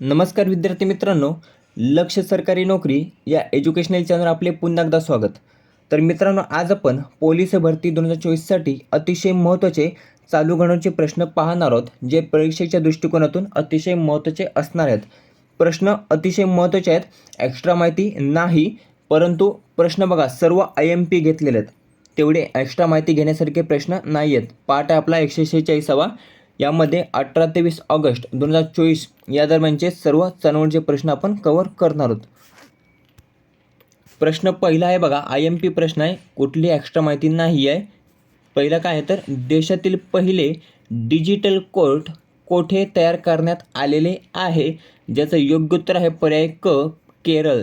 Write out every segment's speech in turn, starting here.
नमस्कार विद्यार्थी मित्रांनो लक्ष सरकारी नोकरी या एज्युकेशनल चॅनल आपले पुन्हा एकदा स्वागत. तर मित्रांनो आज आपण पोलीस भरती दोन हजार चोवीससाठी अतिशय महत्त्वाचे चालू घडामोडीचे प्रश्न पाहणार आहोत जे परीक्षेच्या दृष्टिकोनातून अतिशय महत्त्वाचे असणार आहेत. प्रश्न अतिशय महत्त्वाचे आहेत एक्स्ट्रा माहिती नाही परंतु प्रश्न बघा सर्व आय एम पी घेतलेले आहेत. तेवढे एक्स्ट्रा माहिती घेण्यासारखे प्रश्न नाही आहेत पाठ आहे आपला एकशे शेहेचाळीसावा. यामध्ये अठरा ते वीस ऑगस्ट दोन हजार चोवीस या दरम्यानचे सर्व चणवडचे प्रश्न आपण कव्हर करणार आहोत. प्रश्न पहिला आहे बघा आय एम पी प्रश्न आहे. कुठली एक्स्ट्रा माहिती नाही आहे. पहिला काय आहे तर देशातील पहिले डिजिटल कोर्ट कोठे तयार करण्यात आलेले आहे? ज्याचं योग्य उत्तर आहे पर्याय क केरळ.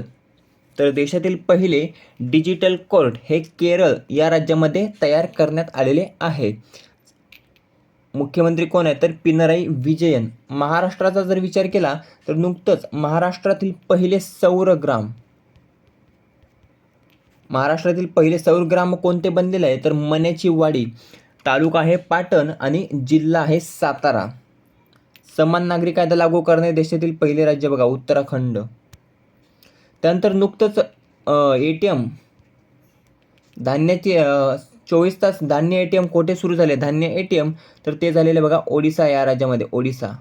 तर देशातील पहिले डिजिटल कोर्ट हे केरळ या राज्यामध्ये तयार करण्यात आलेले आहे. मुख्यमंत्री कोण आहे तर पिनराई विजयन. महाराष्ट्राचा जर विचार केला तर नुकतंच महाराष्ट्रातील पहिले सौरग्राम महाराष्ट्रातील पहिले सौरग्राम कोणते बनलेले आहे? तर मण्याची वाडी. तालुका आहे पाटण आणि जिल्हा आहे सातारा. समान नागरिक कायदा लागू करणे देशातील पहिले राज्य बघा उत्तराखंड. त्यानंतर नुकतंच ए टी एम. धान्याची चोवीस तास धान्य ए टी एम कोठे सुरू झाले? धान्य ए टी एम तर ते झालेले बघा ओडिसा या राज्यामध्ये ओडिसा.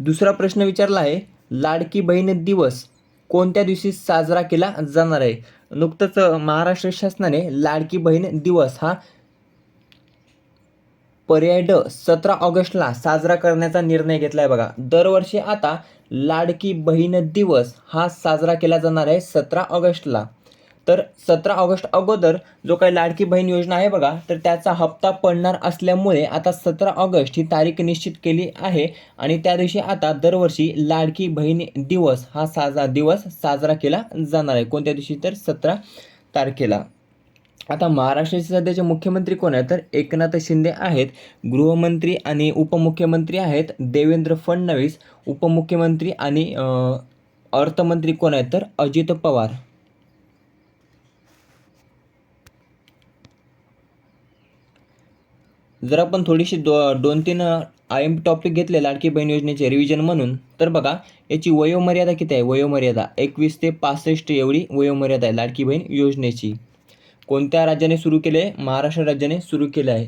दुसरा प्रश्न विचारला आहे लाडकी बहीण दिवस कोणत्या दिवशी साजरा केला जाणार आहे? नुकतंच महाराष्ट्र शासनाने लाडकी बहीण दिवस हा पर्याय ड सतरा ऑगस्टला साजरा करण्याचा निर्णय घेतला आहे बघा. दरवर्षी आता लाडकी बहीण दिवस हा साजरा केला जाणार आहे सतरा ऑगस्टला. तर सतरा ऑगस्ट अगोदर जो काही लाडकी बहीण योजना आहे बघा तर त्याचा हप्ता पडणार असल्यामुळे आता सतरा ऑगस्ट ही तारीख निश्चित केली आहे आणि त्या दिवशी आता दरवर्षी लाडकी बहीण दिवस हा साजरा दिवस साजरा केला जाणार आहे. कोणत्या दिवशी तर? सतरा तारखेला. आता महाराष्ट्राचे सध्याचे मुख्यमंत्री कोण आहेत? तर एकनाथ शिंदे आहेत गृहमंत्री आणि उपमुख्यमंत्री आहेत देवेंद्र फडणवीस उपमुख्यमंत्री आणि अर्थमंत्री कोण आहेत? तर अजित पवार. जर आपण थोडीशी दो दोन तीन आय एम टॉपिक घेतले लाडकी बहीण योजनेचे रिव्हिजन म्हणून तर बघा याची वयोमर्यादा किती आहे? वयोमर्यादा एकवीस ते पासष्ट एवढी वयोमर्यादा आहे लाडकी बहीण योजनेची. कोणत्या राज्याने सुरू केले? आहे महाराष्ट्र राज्याने सुरू केले आहे.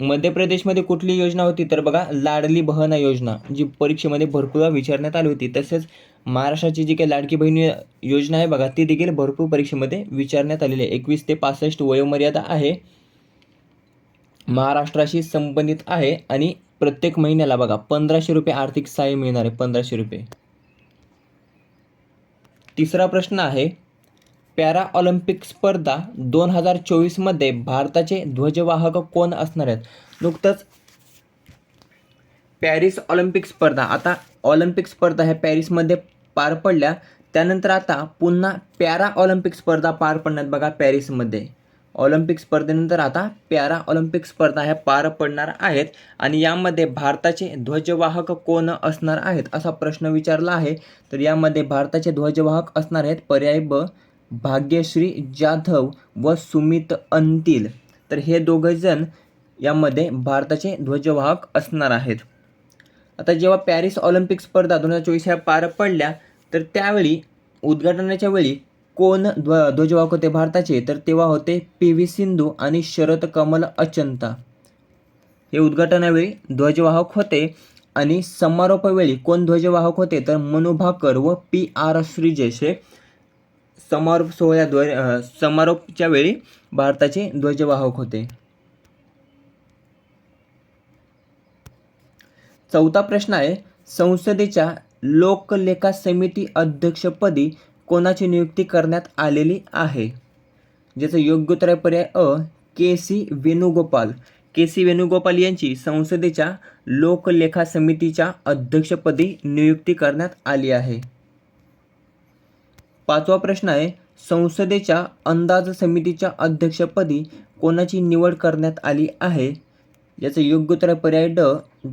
मध्य प्रदेशमध्ये कुठली योजना होती? तर बघा लाडली बहना योजना जी परीक्षेमध्ये भरपूर विचारण्यात आली होती. तसेच महाराष्ट्राची जी काही लाडकी बहीण योजना आहे बघा ती देखील भरपूर परीक्षेमध्ये विचारण्यात आलेली आहे. एकवीस ते पासष्ट वयोमर्यादा आहे. महाराष्ट्राशी संबंधित आहे आणि प्रत्येक महिन्याला बघा पंधराशे रुपये आर्थिक सहाय्य मिळणार आहे पंधराशे रुपये. तिसरा प्रश्न आहे पॅरा ऑलिम्पिक स्पर्धा दोन हजार चोवीसमध्ये भारताचे ध्वजवाहक कोण असणार आहेत? नुकतंच पॅरिस ऑलिम्पिक स्पर्धा आता ऑलिम्पिक स्पर्धा ह्या पॅरिसमध्ये पार पडल्या त्यानंतर आता पुन्हा पॅरा ऑलिम्पिक स्पर्धा पार पडण्यात बघा पॅरिसमध्ये. ऑलिम्पिक स्पर्धेनंतर आता पॅरा ऑलिम्पिक स्पर्धा ह्या पार पडणार आहेत आणि यामध्ये भारताचे ध्वजवाहक कोण असणार आहेत असा प्रश्न विचारला आहे. तर यामध्ये भारताचे ध्वजवाहक असणार आहेत पर्याय ब भाग्यश्री जाधव व सुमित अंतिल. तर हे दोघंजण यामध्ये भारताचे ध्वजवाहक असणार आहेत. आता जेव्हा पॅरिस ऑलिम्पिक स्पर्धा दोन हजार चोवीस ह्या पार पडल्या तर त्यावेळी उद्घाटनाच्या वेळी कोण ध्व ध्वजवाहक होते भारताचे तर तेव्हा होते पी व्ही सिंधू आणि शरद कमल अचंता. हे उद्घाटनावेळी ध्वजवाहक होते आणि समारोपावेळी कोण ध्वजवाहक होते तर मनु भाकर व पी आर श्रीजेश हे समारोप सोहळ्या ध्वज समारोपच्या वेळी भारताचे ध्वजवाहक होते. चौथा प्रश्न आहे संसदेच्या लोकलेखा समिती अध्यक्षपदी कोणाची नियुक्ती करण्यात आलेली आहे? ज्याचं योग्य उत्तर आहे पर्याय अ K C Venugopal. K C Venugopal यांची संसदेच्या लोकलेखा समितीच्या अध्यक्षपदी नियुक्ती करण्यात आली आहे. पाचवा प्रश्न आहे संसदेच्या अंदाज समितीच्या अध्यक्षपदी कोणाची निवड करण्यात आली आहे? याचं योग्य उत्तर पर्याय ड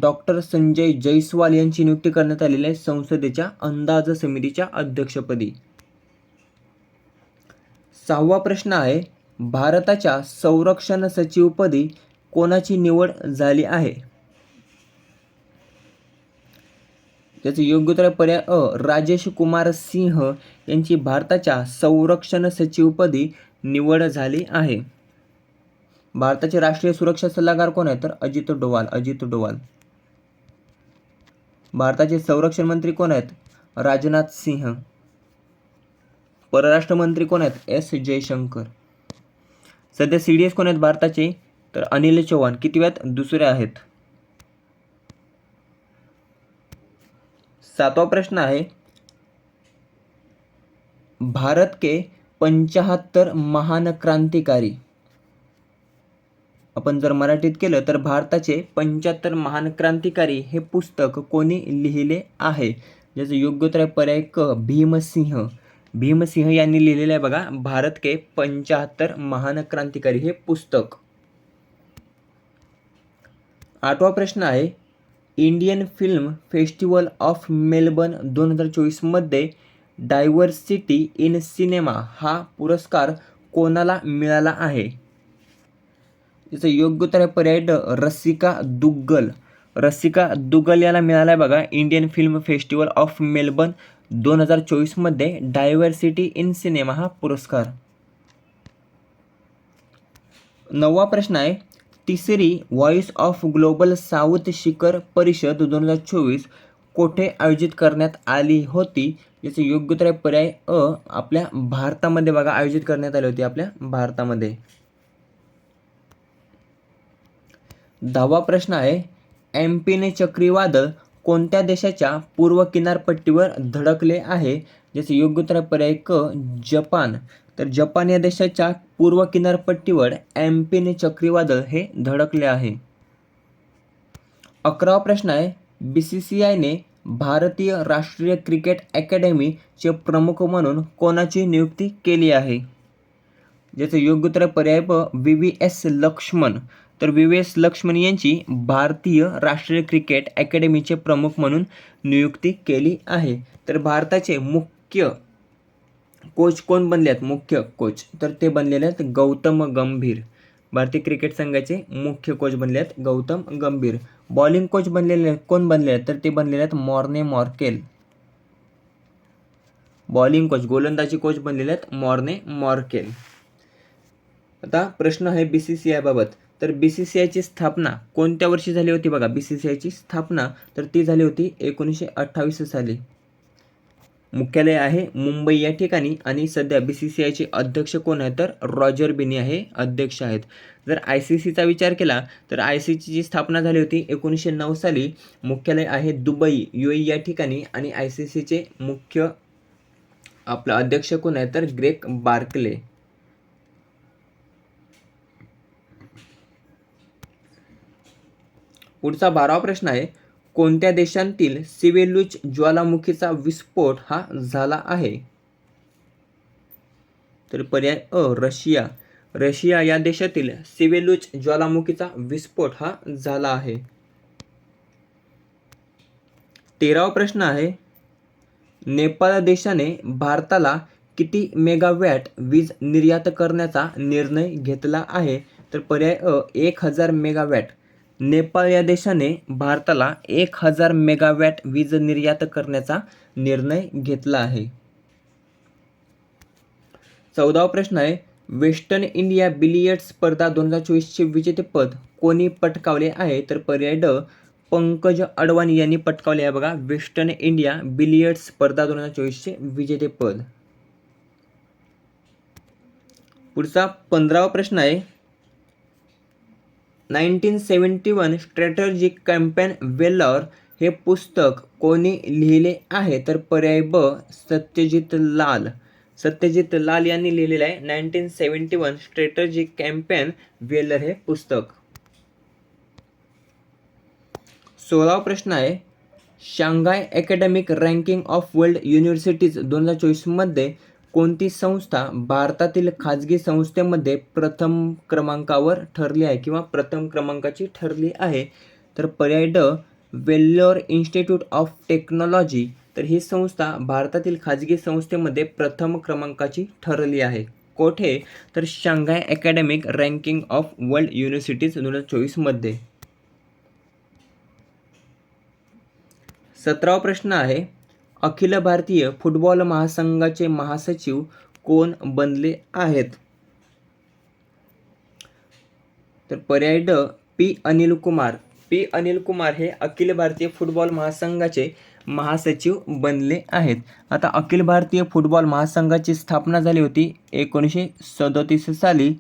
डॉक्टर संजय जयस्वाल यांची नियुक्ती करण्यात आलेली आहे संसदेच्या अंदाज समितीच्या अध्यक्षपदी. सहावा प्रश्न आहे भारताच्या संरक्षण सचिवपदी कोणाची निवड झाली आहे? त्याचे योग्य उत्तर पर्याय अ राजेश कुमार सिंह यांची भारताच्या संरक्षण सचिवपदी निवड झाली आहे. भारताचे राष्ट्रीय सुरक्षा सल्लागार कोण आहे? तर अजित डोवाल अजित डोवाल. भारताचे संरक्षण मंत्री कोण आहेत? राजनाथ सिंह. परराष्ट्र मंत्री कोण आहेत? एस. जयशंकर. सध्या सी डी एस कोण आहेत भारताचे? तर अनिल चौहान. किती वेळात? दुसरे आहेत. सातवा प्रश्न आहे. भारत के पंचाहत्तर महान क्रांतिकारी. आपण जर मराठीत केलं तर भारताचे पंच्याहत्तर महान क्रांतिकारी हे पुस्तक कोणी लिहिले आहे? ज्याचं योग्य तर पर्याय क. भीमसिंह. भीमसिंह यांनी लिहिलेलं आहे बघा भारत के पंचाहत्तर महान क्रांतिकारी हे पुस्तक. आठवा प्रश्न आहे Indian film festival of Melbourne दोन हजार चोवीसमध्ये डायव्हर्सिटी इन सिनेमा हा पुरस्कार कोणाला मिळाला आहे? याचं योग्य उत्तर आहे पर्याय ड रसिका दुग्गल. रसिका दुग्गल याला मिळाला आहे बघा Indian film festival of Melbourne दोन हजार चोवीसमध्ये डायव्हर्सिटी इन सिनेमा हा पुरस्कार. नववा प्रश्न आहे तिसरी व्हॉइस ऑफ ग्लोबल साऊथ शिखर परिषद दोन हजार चोवीस कोठे आयोजित करण्यात आली होती? याचं योग्य तर पर्याय अ आपल्या भारतामध्ये बघा आयोजित करण्यात आली होती आपल्या भारतामध्ये. दहावा प्रश्न आहे एम पीने चक्रीवादळ कोणत्या देशाच्या पूर्व किनारपट्टीवर धडकले आहे? ज्याचे योग्य उत्तर पर्याय क जपान. तर जपान या देशाच्या पूर्व किनारपट्टीवर एम्पिने चक्रीवादळ हे धडकले आहे. अकरावा प्रश्न आहे. बी सी सी आयने भारतीय राष्ट्रीय क्रिकेट अकॅडमीचे प्रमुख म्हणून कोणाची नियुक्ती केली आहे? ज्याचं योग्य उत्तर पर्याय ब व्ही व्ही एस लक्ष्मण. तर वी एस लक्ष्मण यांची भारतीय राष्ट्रीय क्रिकेट अकॅडमीचे प्रमुख म्हणून नियुक्ती केली आहे. तर भारताचे मुख्य कोच कोण बनले आहेत मुख्य कोच. तर ते बनलेले आहेत गौतम गंभीर. भारतीय क्रिकेट संघाचे मुख्य कोच बनले आहेत गौतम गंभीर. बॉलिंग कोच बनलेले कोण बनले आहेत? तर ते बनलेले आहेत मॉर्ने मॉर्केल. बॉलिंग कोच गोलंदाजी कोच बनलेले आहेत मॉर्ने मॉर्केल. आता प्रश्न आहे बी सी सी आयबाबत तर बी सी सी आयची स्थापना कोणत्या वर्षी झाली होती बघा? बी सी सी आयची स्थापना तर ती झाली होती एकोणीसशे अठ्ठावीस साली. मुख्यालय आहे मुंबई या ठिकाणी आणि सध्या बी सी सी आयचे अध्यक्ष कोण आहे तर रॉजर बिनी आहे अध्यक्ष आहेत. जर आय सी सीचा विचार केला तर आय सी सीची स्थापना झाली होती एकोणीसशे नऊ साली मुख्यालय आहे दुबई यू ए या ठिकाणी आणि आय सी सीचे मुख्य आपला अध्यक्ष कोण आहे तर ग्रेक बार्कले. पुढचा बारावा प्रश्न आहे कोणत्या देशांतील सिवेलुच ज्वालामुखीचा विस्फोट हा झाला आहे? तर पर्याय अ रशिया. रशिया या देशातील सिवेलुच ज्वालामुखीचा विस्फोट हा झाला आहे. तेरावा प्रश्न आहे नेपाळ देशाने भारताला किती मेगावॅट वीज निर्यात करण्याचा निर्णय घेतला आहे? तर पर्याय अ एक हजार मेगावॅट. नेपाळ या देशाने भारताला एक हजार मेगावॅट वीज निर्यात करण्याचा निर्णय घेतला आहे. चौदावा प्रश्न आहे वेस्टर्न इंडिया बिलियर्ड स्पर्धा दोन हजार चोवीसचे विजेतेपद कोणी पटकावले आहे? तर पर्याय ड पंकज अडवाणी यांनी पटकावले आहे बघा वेस्टर्न इंडिया बिलियर्ड स्पर्धा दोन हजार चोवीसचे विजेतेपद. पुढचा पंधरावा प्रश्न आहे nineteen seventy one strategic campaign valour हे पुस्तक कोणी लिहिले आहे? तर पर्याय ब सत्यजित लाल. सत्यजित लाल यांनी लिहिलेलं आहे nineteen seventy one strategic campaign valour हे पुस्तक. सोळावा प्रश्न आहे Shanghai academic ranking of world universities दोन हजार चोवीसमध्ये कोणती संस्था भारतातील खाजगी संस्थेमध्ये प्रथम क्रमांकावर ठरली आहे किंवा प्रथम क्रमांकाची ठरली आहे? तर पर्याय ड वेल्लोर इन्स्टिट्यूट ऑफ टेक्नॉलॉजी. तर ही संस्था भारतातील खाजगी संस्थेमध्ये प्रथम क्रमांकाची ठरली आहे. कोठे? तर Shanghai academic ranking of world universities दोन हजार चोवीसमध्ये. सतरावा प्रश्न आहे अखिल भारतीय फुटबॉल महासंघाचे महासचिव कोण बनले आहेत? तर पर्याय ड पी अनिल कुमार. पी अनिल कुमार हे अखिल भारतीय फुटबॉल महासंघाचे महासचिव बनले आहेत. आता अखिल भारतीय फुटबॉल महासंघाची स्थापना झाली होती एकोणीसशे सदोतीस साली.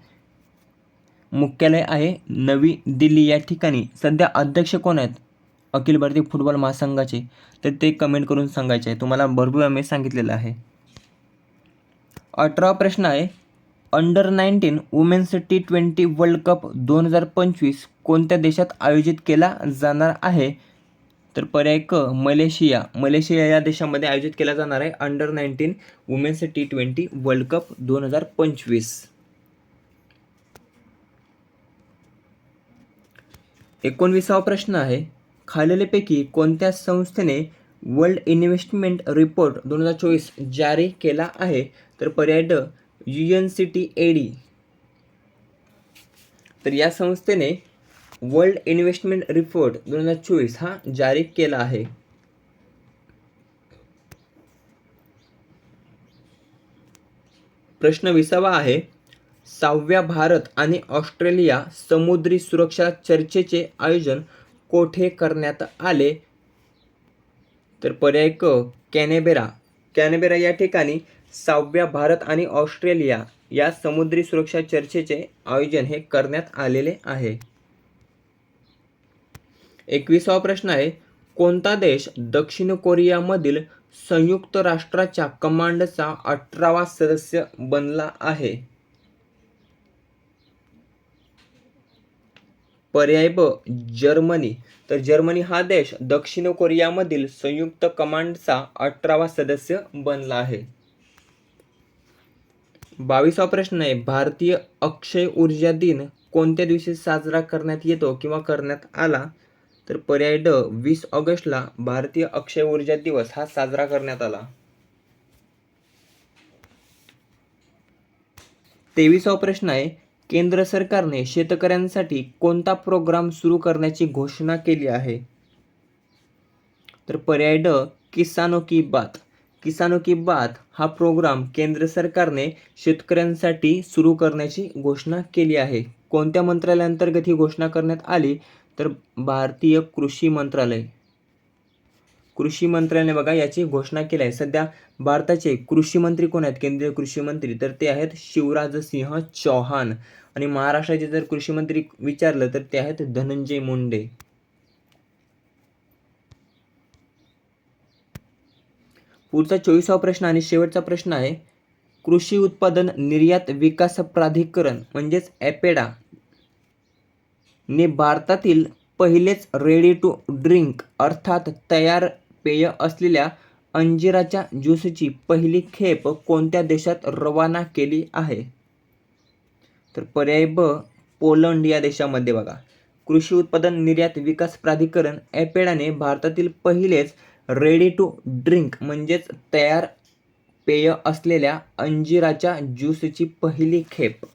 मुख्यालय आहे नवी दिल्ली या ठिकाणी. सध्या अध्यक्ष कोण आहेत? अखिल भारतीय फुटबॉल महासंघाचे तर ते कमेंट करून सांगायचे आहे. तुम्हाला भरपूर आम्ही सांगितलेलं आहे. अठरा प्रश्न आहे under nineteen women's T twenty world cup दोन हजार पंचवीस कोणत्या देशात आयोजित केला जाणार आहे? तर पर्याय क मलेशिया. मलेशिया या देशामध्ये आयोजित केला जाणार आहे under nineteen women's T twenty world cup दोन हजार पंचवीस. एकोणवीसावा प्रश्न आहे खालीलपैकी कोणत्या संस्थेने वर्ल्ड इन्व्हेस्टमेंट रिपोर्ट दोन हजार चोवीस जारी केला आहे? तर पर्याय ड U N C T A D. तर या संस्थेने वर्ल्ड इन्व्हेस्टमेंट रिपोर्ट दोन हजार चोवीस हा जारी केला आहे. प्रश्न विसावा आहे सहाव्या भारत आणि ऑस्ट्रेलिया समुद्री सुरक्षा चर्चेचे आयोजन कोठे करण्यात आले? तर पर्याय क कॅनेबेरा. कॅनेबेरा या ठिकाणी सहाव्या भारत आणि ऑस्ट्रेलिया या समुद्री सुरक्षा चर्चेचे आयोजन हे करण्यात आलेले आहे. एकविसावा प्रश्न आहे कोणता देश दक्षिण कोरियामधील संयुक्त राष्ट्राच्या कमांडचा अठरावा सदस्य बनला आहे? पर्याय ब जर्मनी. तर जर्मनी हा देश दक्षिण कोरियामधील संयुक्त कमांडचा अठरावा सदस्य बनला आहे. बावीसावा प्रश्न आहे भारतीय अक्षय ऊर्जा दिन कोणत्या दिवशी साजरा करण्यात येतो किंवा करण्यात आला? तर पर्याय ड वीस ऑगस्टला भारतीय अक्षय ऊर्जा दिवस हा साजरा करण्यात आला. तेवीसावा प्रश्न आहे केंद्र सरकारने शेतकऱ्यांसाठी कोणता प्रोग्राम सुरू करण्याची घोषणा केली आहे? तर पर्याय ड किसानो की बात. किसानो की बात हा प्रोग्राम केंद्र सरकारने शेतकऱ्यांसाठी सुरू करण्याची घोषणा केली आहे. कोणत्या मंत्रालयाअंतर्गत ही घोषणा करण्यात आली? तर भारतीय कृषी मंत्रालय. कृषी मंत्र्याने बघा याची घोषणा केली आहे. सध्या भारताचे कृषी मंत्री कोण आहेत? केंद्रीय कृषी मंत्री तर ते आहेत शिवराज सिंह चौहान. आणि महाराष्ट्राचे जर कृषी मंत्री विचारलं तर ते आहेत धनंजय मुंडे. पुढचा चोवीसावा प्रश्न आणि शेवटचा प्रश्न आहे कृषी उत्पादन निर्यात विकास प्राधिकरण म्हणजेच ॲपेडा ने भारतातील पहिलेच रेडी टू ड्रिंक अर्थात तयार पेय असलेल्या अंजिराच्या ज्यूसची पहिली खेप कोणत्या देशात रवाना केली आहे? तर पर्याय ब पोलंड या देशामध्ये बघा. कृषी उत्पादन निर्यात विकास प्राधिकरण ॲपेडाने भारतातील पहिलेच रेडी टू ड्रिंक म्हणजेच तयार पेय असलेल्या अंजिराच्या ज्यूसची पहिली खेप.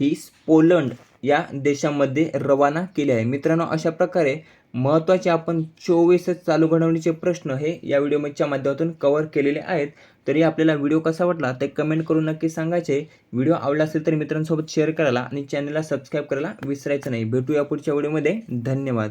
ही पोलंड या देशामध्ये रवाना केली आहे. मित्रांनो अशा प्रकारे महत्त्वाचे आपण चोवीस चालू घडवणीचे प्रश्न हे या व्हिडिओच्या माध्यमातून कव्हर केलेले आहेत. तरी आपल्याला व्हिडिओ कसा वाटला ते कमेंट करून नक्की सांगायचे. व्हिडिओ आवडला असेल तर मित्रांसोबत शेअर करायला आणि चॅनलला सबस्क्राईब करायला विसरायचं नाही. भेटूया पुढच्या व्हिडिओमध्ये. धन्यवाद.